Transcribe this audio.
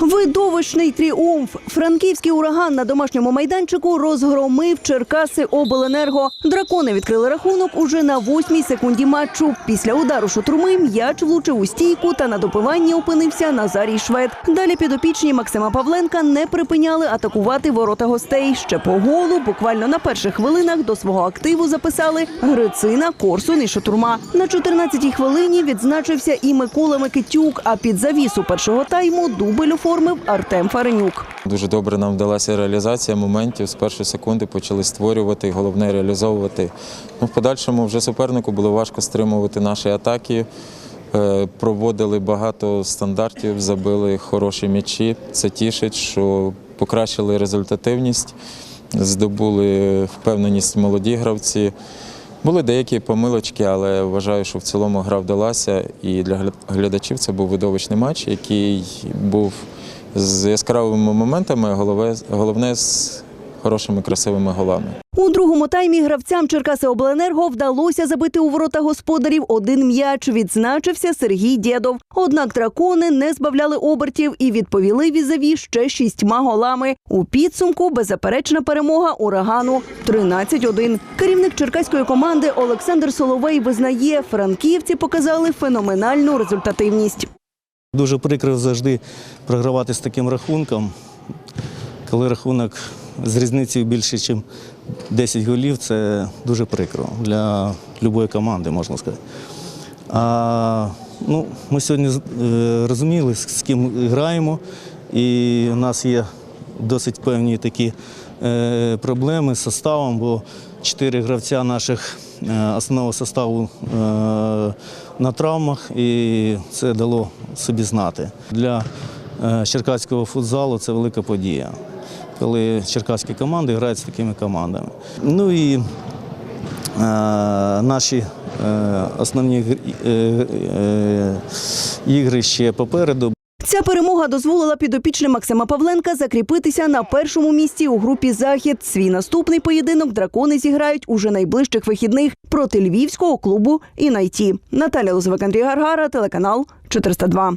Видовищний тріумф. Франківський ураган на домашньому майданчику розгромив Черкаси Обленерго. Дракони відкрили рахунок уже на восьмій секунді матчу. Після удару шутруми м'яч влучив у стійку та на допиванні опинився Назарій Швед. Далі підопічні Максима Павленка не припиняли атакувати ворота гостей. Ще по голу буквально на перших хвилинах до свого активу записали Грицина, Корсун і Шатурма. На 14-й хвилині відзначився і Микола Микитюк. А під завісу першого тайму дубль оформив Артем Фаренюк. Дуже добре нам вдалася реалізація моментів. З першої секунди почали створювати, і головне реалізовувати. Ну, в подальшому вже супернику було важко стримувати наші атаки. Е, Проводили багато стандартів, забили хороші м'ячі. Це тішить, що покращили результативність, здобули впевненість молоді гравці. Були деякі помилочки, але вважаю, що в цілому гра вдалася. І для глядачів це був видовищний матч, який був з яскравими моментами, головне з хорошими красивими голами. У другому таймі гравцям Черкаси Обленерго вдалося забити у ворота господарів один м'яч. Відзначився Сергій Дєдов. Однак дракони не збавляли обертів і відповіли візаві ще шістьма голами. У підсумку беззаперечна перемога урагану 13-1. Керівник черкаської команди Олександр Соловей визнає, франківці показали феноменальну результативність. Дуже прикро завжди програвати з таким рахунком. Коли рахунок з різницею більше, ніж 10 голів, це дуже прикро для будь-якої команди, можна сказати. А, ну, ми сьогодні е, розуміли, з ким граємо, і у нас є досить певні такі е, проблеми з составом, бо чотири гравця наших е, основного составу е, на травмах, і це дало собі знати. Для черкаського футзалу це велика подія, коли черкаські команди грають з такими командами. Ну і наші основні гр- ігри ще попереду. Ця перемога дозволила підопічним Максима Павленка закріпитися на першому місці у групі Захід. Свій наступний поєдинок дракони зіграють уже найближчих вихідних проти львівського клубу «Інайті». Наталя Лозовик, Андрій Гаргара, телеканал 402.